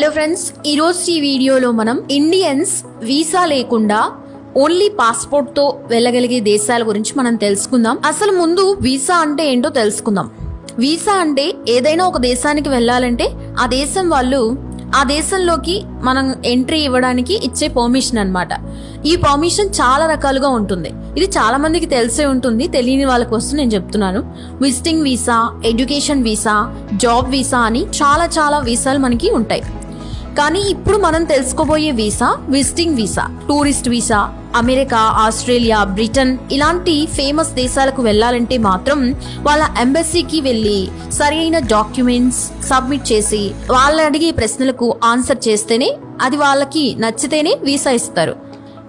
Hello friends ఈరోజు ఈ వీడియోలో మనం ఇండియన్స్ వీసా లేకుండా ఓన్లీ పాస్పోర్ట్తో వెళ్ళగలిగే దేశాల గురించి మనం తెలుసుకుందాం. అసలు ముందు వీసా అంటే ఏంటో తెలుసుకుందాం. వీసా అంటే ఏదైనా ఒక దేశానికి వెళ్ళాలంటే ఆ దేశం వాళ్ళు ఆ దేశంలోకి మనం ఎంట్రీ ఇవ్వడానికి ఇచ్చే పర్మిషన్ అనమాట ఈ పర్మిషన్ చాలా రకాలుగా ఉంటుంది. ఇది చాలా మందికి తెలిసే ఉంటుంది. తెలియని వాళ్ళ కోసం నేను చెప్తున్నాను. Visiting visa education visa job visa అని చాలా చాలా వీసాలు మనకి ఉంటాయి. కానీ ఇప్పుడు మనం తెలుసుకోబోయే visa visiting visa tourist visa America Australia Britain ఇలాంటి ఫేమస్ దేశాలకు వెళ్ళాలంటే మాత్రం వాళ్ళ ఎంబసీకి వెళ్ళి సరైన డాక్యుమెంట్స్ సబ్మిట్ చేసి వాళ్ళు అడిగే ప్రశ్నలకు ఆన్సర్ చేస్తేనే అది వాళ్ళకి నచ్చితేనే వీసా ఇస్తారు.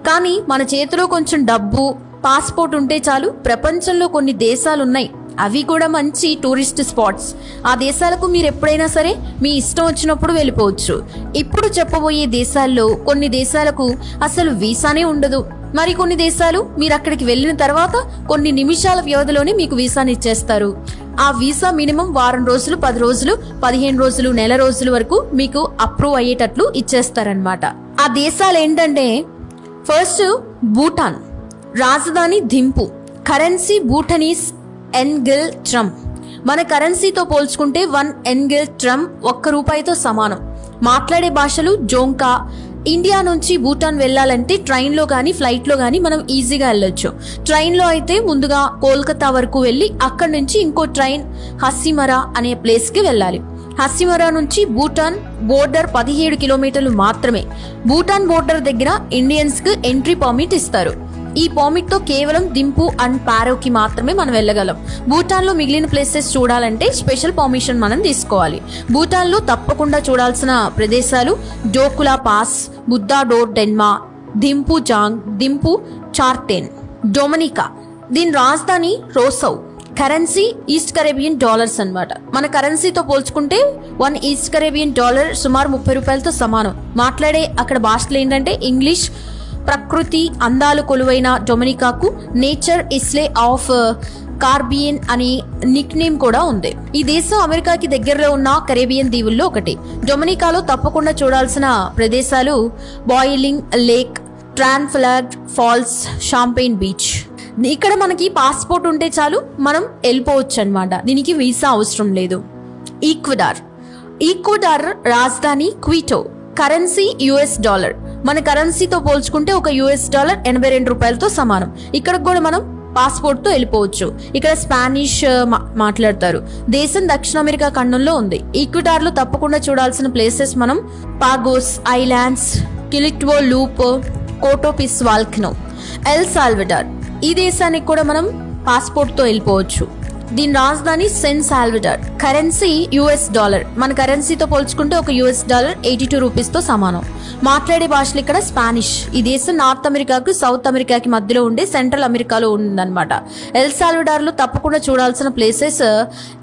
కానీ మన చేతిలో కొంచెం డబ్బు పాస్పోర్ట్ ఉంటే చాలు ప్రపంచంలో కొన్ని దేశాలు ఉన్నాయి అవి కూడా మంచి టూరిస్ట్ స్పాట్స్. ఆ దేశాలకు మీరు ఎప్పుడైనా సరే మీ ఇష్టం వచ్చినప్పుడు వెళ్ళిపోవచ్చు. ఇప్పుడు చెప్పబోయే దేశాల్లో కొన్ని దేశాలకు అసలు వీసానే ఉండదు. మరి కొన్ని దేశాలు మీరు అక్కడికి వెళ్ళిన తర్వాత కొన్ని నిమిషాల వ్యవధిలోనే మీకు వీసాని ఇచ్చేస్తారు. ఆ వీసా మినిమం వారం రోజులు పది రోజులు పదిహేను రోజులు నెల రోజుల వరకు మీకు అప్రూవ్ అయ్యేటట్లు ఇచ్చేస్తారనమాట ఆ దేశాలు ఏంటంటే ఫస్ట్ భూటాన్ రాజధాని ధింపు కరెన్సీ భూటనీస్ ఎన్గిల్ ట్రమ్ మన కరెన్సీతో పోల్చుకుంటే వన్ ఎన్గిల్ ట్రమ్ ఒక్క రూపాయితో సమానం. మాట్లాడే భాషలు జోంకా. ఇండియా నుంచి భూటాన్ వెళ్ళాలంటే ట్రైన్లో కానీ ఫ్లైట్లో కానీ మనం ఈజీగా వెళ్ళొచ్చు. ట్రైన్లో అయితే ముందుగా కోల్కతా వరకు వెళ్ళి అక్కడి నుంచి ఇంకో ట్రైన్ హస్సిమరా అనే ప్లేస్కి వెళ్ళాలి. హస్సిమరా నుంచి భూటాన్ బోర్డర్ పదిహేడు కిలోమీటర్లు మాత్రమే. భూటాన్ బోర్డర్ దగ్గర ఇండియన్స్కి ఎంట్రీ పర్మిట్ ఇస్తారు. ఈ పర్మిట్తో కేవలం దింపు అండ్ పారోకి మాత్రమే మనం వెళ్ళగలం. భూటాన్లో మిగిలిన ప్లేసెస్ చూడాలంటే స్పెషల్ పర్మిషన్ మనం తీసుకోవాలి. భూటాన్లో తప్పకుండా చూడాల్సిన ప్రదేశాలు Dochula pass Buddha Dordenma Thimphu Dzong Thimphu Chorten Dominica. దీని రాజధాని Roseau. Currency East Caribbean dollars అన్నమాట. మన కరెన్సీతో పోల్చుకుంటే వన్ ఈస్ట్ కరేబియన్ డాలర్ సుమారు ముప్పై రూపాయలతో సమానం. మాట్లాడే అక్కడ భాషలు ఏంటంటే ఇంగ్లీష్ ప్రకృతి అందాలు కొలువైన డొమినికాకు nature isle of uh, Caribbean అని నిక్ నేమ్ కూడా ఉంది. ఈ దేశం అమెరికాకి దగ్గరలో ఉన్న కరేబియన్ దీవుల్లో ఒకటి. డొమినికాలో తప్పకుండా చూడాల్సిన ప్రదేశాలు Boiling Lake Trafalgar Falls Champagne Beach. ఇక్కడ మనకి పాస్పోర్ట్ ఉంటే చాలు మనం వెళ్ళిపోవచ్చు అనమాట దీనికి వీసా అవసరం లేదు. ఈక్వడార్. ఈక్వడార్ రాజధాని క్విటో. Currency US dollar. మన కరెన్సీతో పోల్చుకుంటే ఒక యుఎస్ డాలర్ ఎనభై రెండు రూపాయలతో సమానం. ఇక్కడ కూడా మనం పాస్పోర్ట్తో వెళ్ళిపోవచ్చు. ఇక్కడ స్పానిష్ మా- మాట్లాడతారు. దేశం దక్షిణ అమెరికా ఖండంలో ఉంది. ఈక్విటార్లో తప్పకుండా చూడాల్సిన ప్లేసెస్ మనం పాగోస్ islands Quilotoa loop Cotopaxi volcano El Salvador. ఈ దేశానికి కూడా మనం పాస్పోర్ట్తో వెళ్ళిపోవచ్చు. దీని రాజధాని San Salvador. Currency US dollar. మన కరెన్సీతో పోల్చుకుంటే ఒక యుఎస్ డాలర్ ఎయిటీ టూ రూపీస్తో సమానం. మాట్లాడే భాషలు ఇక్కడ స్పానిష్. ఈ దేశం నార్త్ అమెరికాకు సౌత్ అమెరికాకి మధ్యలో ఉండే సెంట్రల్ అమెరికాలో ఉందన్నమాట. ఎల్ సాల్వడార్లో తప్పకుండా చూడాల్సిన places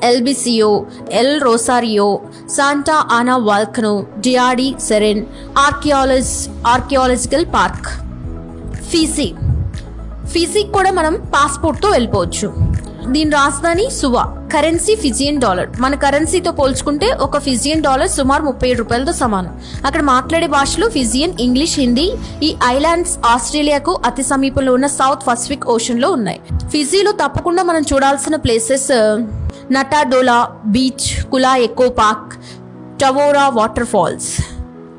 ఎల్బిసియో El Rosario Santa Ana volcano డియాడి Ceren archaeology archaeological park. Fiji ఫీజీకి కూడా మనం పాస్పోర్ట్తో వెళ్ళిపోవచ్చు. దీని రాజధాని సువా. కరెన్సీ ఫిజియన్ డాలర్ మన కరెన్సీతో పోల్చుకుంటే ఒక ఫిజియన్ డాలర్ సుమారు ముప్పై ఏడు రూపాయలతో సమానం. అక్కడ మాట్లాడే భాషలు ఫిజియన్ ఇంగ్లీష్ హిందీ ఈ ఐలాండ్స్ ఆస్ట్రేలియాకు అతి సమీపంలో ఉన్న సౌత్ పసిఫిక్ ఓషన్లో ఉన్నాయి. ఫిజీలో తప్పకుండా మనం చూడాల్సిన places Natadola Beach Kula Eco Park Tavoro waterfalls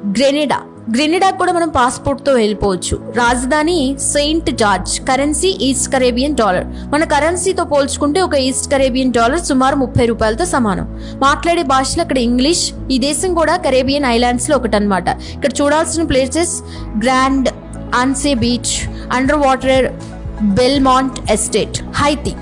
Grenada Grenada కూడా మనం పాస్పోర్ట్తో వెళ్ళిపోవచ్చు. రాజధాని Saint George. Currency East Caribbean dollar. మన కరెన్సీతో పోల్చుకుంటే ఒక ఈస్ట్ కరేబియన్ డాలర్ సుమారు ముప్పై రూపాయలతో సమానం. మాట్లాడే భాషలు అక్కడ ఇంగ్లీష్ ఈ దేశం కూడా కరేబియన్ ఐలాండ్స్లో ఇక్కడ చూడాల్సిన places grand Anse beach under water Belmont estate Haiti.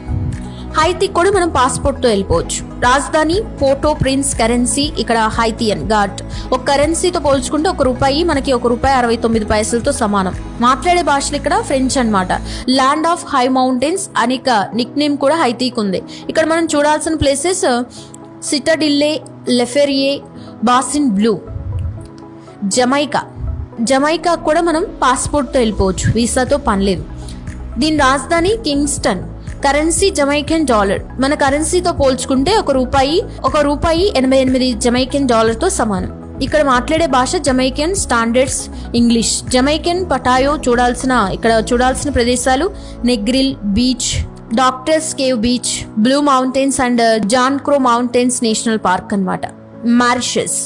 Haiti కూడా మనం పాస్పోర్ట్తో వెళ్ళిపోవచ్చు. రాజధాని ఫోటో ప్రిన్స్ కరెన్సీ ఇక్కడ హైతియన్ ఘాట్ ఒక కరెన్సీతో పోల్చుకుంటే ఒక రూపాయి మనకి ఒక రూపాయి అరవై తొమ్మిది పైసలతో సమానం. మాట్లాడే భాషలు ఇక్కడ ఫ్రెంచ్ అనమాట ల్యాండ్ ఆఫ్ హై మౌంటైన్స్ అనేక నిక్ నేమ్ కూడా హైతీకి ఉంది. ఇక్కడ మనం చూడాల్సిన places Citadelle Laferriere Bassin Bleu Jamaica. Jamaica కూడా మనం పాస్పోర్ట్తో వెళ్ళిపోవచ్చు. వీసాతో పనిలేదు. దీని రాజధాని కింగ్స్టన్. కరెన్సీ జమైకెన్ డాలర్ మన కరెన్సీతో పోల్చుకుంటే ఒక రూపాయి ఒక రూపాయి ఎనభై ఎనిమిది జమైకెన్ డాలర్తో సమానం. ఇక్కడ మాట్లాడే భాష జమైకెన్ స్టాండర్డ్స్ ఇంగ్లీష్ జమైకెన్ పటాయో చూడాల్సిన ఇక్కడ చూడాల్సిన ప్రదేశాలు Negril Beach Doctor's Cave Beach Blue Mountains and John Crow Mountains National Park అన్నమాట. మారిషస్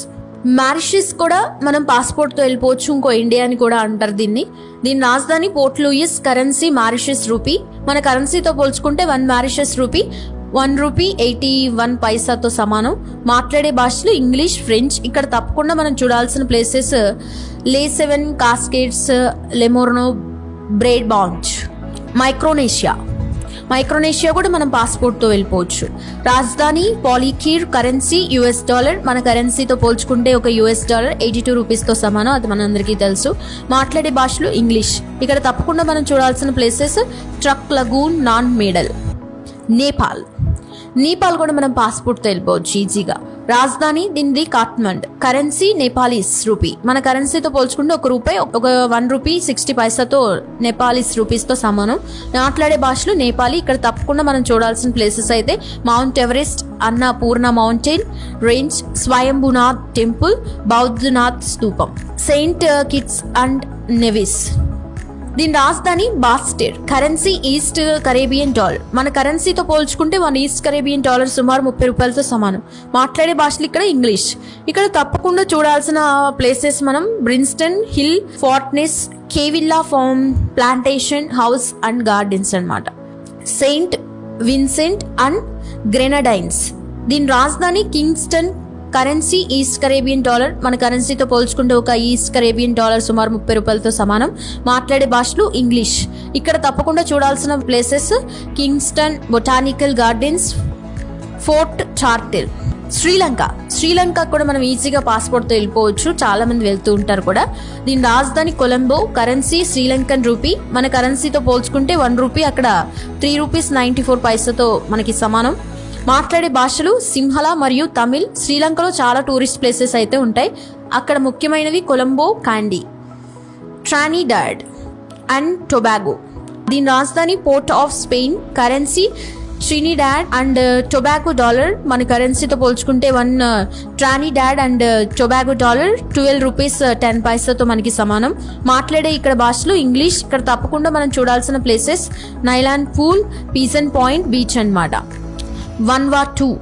మారిషస్ కూడా మనం పాస్పోర్ట్తో వెళ్ళిపోవచ్చు ఇంకో ఇండియా అని కూడా అంటారు దీన్ని దీని రాజధాని Port Louis currency Mauritius rupee మన కరెన్సీతో పోల్చుకుంటే one Mauritius rupee one rupee eighty one పైసాతో సమానం మాట్లాడే భాషలు ఇంగ్లీష్ ఫ్రెంచ్ ఇక్కడ తప్పకుండా మనం చూడాల్సిన places Le seven cascades Le Morne బ్రేడ్ బాంచ్ Micronesia Micronesia కూడా మనం పాస్పోర్ట్తో వెళ్ళిపోవచ్చు. రాజధాని పాలికీర్ కరెన్సీ యుఎస్ డాలర్. మన కరెన్సీతో పోల్చుకుంటే ఒక యుఎస్ డాలర్ ఎయిటీ టూ రూపీస్తో సమానం అది మనందరికీ తెలుసు. మాట్లాడే భాషలు ఇంగ్లీష్. ఇక్కడ తప్పకుండా మనం చూడాల్సిన places Truk Lagoon Nan Madol. Nepal. Nepal కూడా మనం పాస్పోర్ట్తో వెళ్ళిపోవచ్చు ఈజీగా. రాజధాని దీనిది కాట్మండ్ కరెన్సీ నేపాలీస్ రూపీ. మన కరెన్సీతో పోల్చుకుంటే ఒక రూపాయి ఒక వన్ రూపీ సిక్స్టీ పైసాతో నేపాలీస్ రూపీస్తో సమానం. మాట్లాడే భాషలు నేపాలీ. ఇక్కడ తప్పకుండా మనం చూడాల్సిన ప్లేసెస్ అయితే Mount Everest Annapurna mountain range Swayambhunath temple Boudhanath stupa Saint Kitts and Nevis. దీని రాజధాని Basseterre. Currency East Caribbean dollar. మన కరెన్సీతో పోల్చుకుంటే వన్ ఈస్ట్ కరేబియన్ డాలర్ సుమారు ముప్పై రూపాయలతో సమానం. మాట్లాడే భాషలు ఇక్కడ ఇంగ్లీష్. ఇక్కడ తప్పకుండా చూడాల్సిన ప్లేసెస్ మనం Brimstone hill ఫార్ట్నెస్ కేవిల్లా farm plantation house and gardens అన్నమాట. Saint Vincent and Grenadines. దీని రాజధాని Kingstown currency East Caribbean dollar మన కరెన్సీతో పోల్చుకుంటే ఒక ఈస్ట్ కరేబియన్ డాలర్ సుమారు ముప్పై రూపాయలతో సమానం. మాట్లాడే భాషలు ఇంగ్లీష్. ఇక్కడ తప్పకుండా చూడాల్సిన places Kingstown Botanical Gardens Fort Charlotte. Sri Lanka. Sri Lanka కూడా మనం ఈజీగా పాస్పోర్ట్తో వెళ్ళిపోవచ్చు. చాలా మంది వెళ్తూ ఉంటారు కూడా. దీని రాజధాని కొలంబో కరెన్సీ శ్రీలంకన్ రూపీ. మన కరెన్సీతో పోల్చుకుంటే వన్ రూపీ అక్కడ త్రీ రూపీస్ నైంటీ ఫోర్ పైసతో మనకి సమానం. మాట్లాడే భాషలు సింహళ మరియు తమిళ్. శ్రీలంకలో చాలా టూరిస్ట్ ప్లేసెస్ అయితే ఉంటాయి. అక్కడ ముఖ్యమైనవి Colombo Kandy Trinidad and Tobago. దీని రాజధాని Port of Spain. Currency Trinidad and uh, Tobago dollar. మన కరెన్సీతో పోల్చుకుంటే one uh, Trinidad and uh, Tobago dollar twelve rupees ten పైసాతో మనకి సమానం. మాట్లాడే ఇక్కడ భాషలు ఇంగ్లీష్. ఇక్కడ తప్పకుండా మనం చూడాల్సిన places Nylon Pool Pigeon Point Beach అన్నమాట. Vanuatu.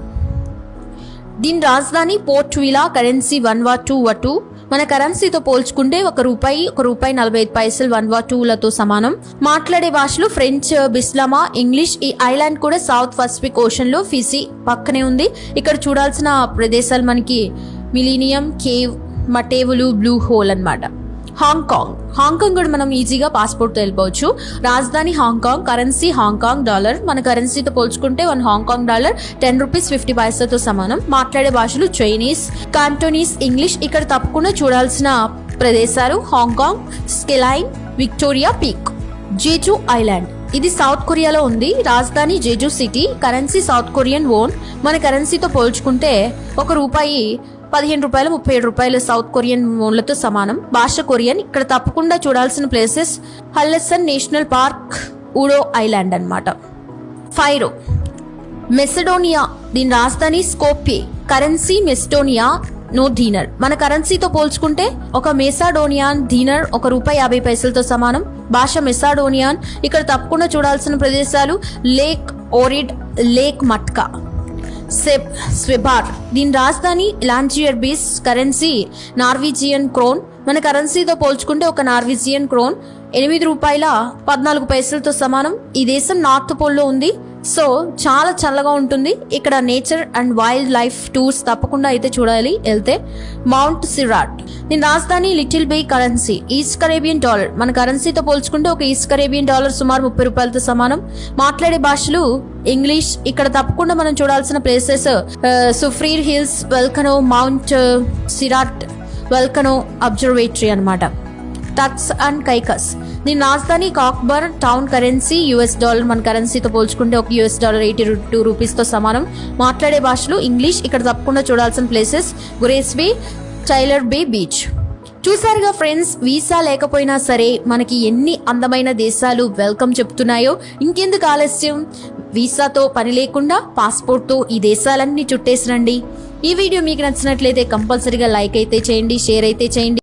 దీని రాజధాని Port Vila currency Vanuatu vatu మన కరెన్సీతో పోల్చుకుంటే ఒక రూపాయి ఒక రూపాయి నలభై ఐదు పైసలు వన్ వా టూలతో సమానం. మాట్లాడే భాషలు ఫ్రెంచ్ బిస్లామా ఇంగ్లీష్ ఈ ఐలాండ్ కూడా సౌత్ పసిఫిక్ ఓషన్లో ఫిసి పక్కనే ఉంది. ఇక్కడ చూడాల్సిన ప్రదేశాలు మనకి Millennium Cave Matevulu Blue Hole అన్నమాట. హాంకాంగ్ హాంకాంగ్ కూడా మనం ఈజీగా పాస్పోర్ట్తో వెళ్ళిపోవచ్చు. రాజధాని హాంకాంగ్ కరెన్సీ హాంకాంగ్ డాలర్. మన కరెన్సీతో పోల్చుకుంటే one Hong Kong dollar ten rupees fifty పైసాతో సమానం. మాట్లాడే భాషలు చైనీస్ కాంటోనీస్ ఇంగ్లీష్ ఇక్కడ తప్పకుండా చూడాల్సిన ప్రదేశాలు Hong Kong skyline Victoria Peak Jeju Island ఇది సౌత్ కొరియాలో ఉంది. రాజధాని Jeju City. Currency South Korean won. మన కరెన్సీతో పోల్చుకుంటే ఒక రూపాయి పదిహేను రూపాయలు ముప్పై ఏడు రూపాయలు సౌత్ కొరియన్ ఓన్లతో సమానం. భాష కొరియన్. ఇక్కడ తప్పకుండా చూడాల్సిన places Hallasan national park Udo island అన్నమాట. ఫైరో. మెసడోనియా. దీని రాజధాని స్కోపే కరెన్సీ మెస్టోనియా. నో డీనర్ మన కరెన్సీతో పోల్చుకుంటే ఒక మెసాడోనియాన్ డీనర్ ఒక రూపాయి యాభై పైసలతో సమానం. భాష మెసాడోనియాన్. ఇక్కడ తప్పకుండా చూడాల్సిన ప్రదేశాలు లేక్ ఓరిడ్ లేక్ మట్కా. సెబ్ స్వెబార్. దీని రాజధాని లాంజియర్ బీస్ కరెన్సీ నార్వీజియన్ క్రోన్. మన కరెన్సీతో పోల్చుకుంటే ఒక నార్వీజియన్ క్రోన్ ఎనిమిది రూపాయల పద్నాలుగు పైసలతో సమానం. ఈ దేశం నార్త్ పోల్లో ఉంది. సో చాలా చల్లగా ఉంటుంది. ఇక్కడ nature and wildlife tours తప్పకుండా అయితే చూడాలి. వెళ్తే మౌంట్ సిరాట్. దీని రాజధాని Little Bay currency East Caribbean dollar. మన కరెన్సీతో పోల్చుకుంటే ఒక ఈస్ట్ కరేబియన్ డాలర్ సుమారు ముప్పై రూపాయలతో సమానం. మాట్లాడే భాషలు ఇంగ్లీష్. ఇక్కడ తప్పకుండా మనం చూడాల్సిన places Soufriere hills volcano Montserrat volcano observatory అనమాట టక్స్ అండ్ కైకస్. దీని రాజధాని Cockburn Town currency US dollar మన కరెన్సీతో పోల్చుకుంటే ఒక యుఎస్ డాలర్ ఎయిటీ టూ రూపీస్తో సమానం. మాట్లాడే భాషలు ఇంగ్లీష్ ఇక్కడ తప్పకుండా చూడాల్సిన places Grace Bay Taylor Bay Beach. చూసారుగా ఫ్రెండ్స్ వీసా లేకపోయినా సరే మనకి ఎన్ని అందమైన దేశాలు వెల్కమ్ చెప్తున్నాయో ఇంకెందుకు ఆలస్యం? వీసాతో పని లేకుండా పాస్పోర్ట్తో ఈ దేశాలన్నీ చుట్టేసిరండి. ఈ వీడియో మీకు నచ్చినట్లయితే కంపల్సరీగా లైక్ అయితే చేయండి షేర్ అయితే చేయండి.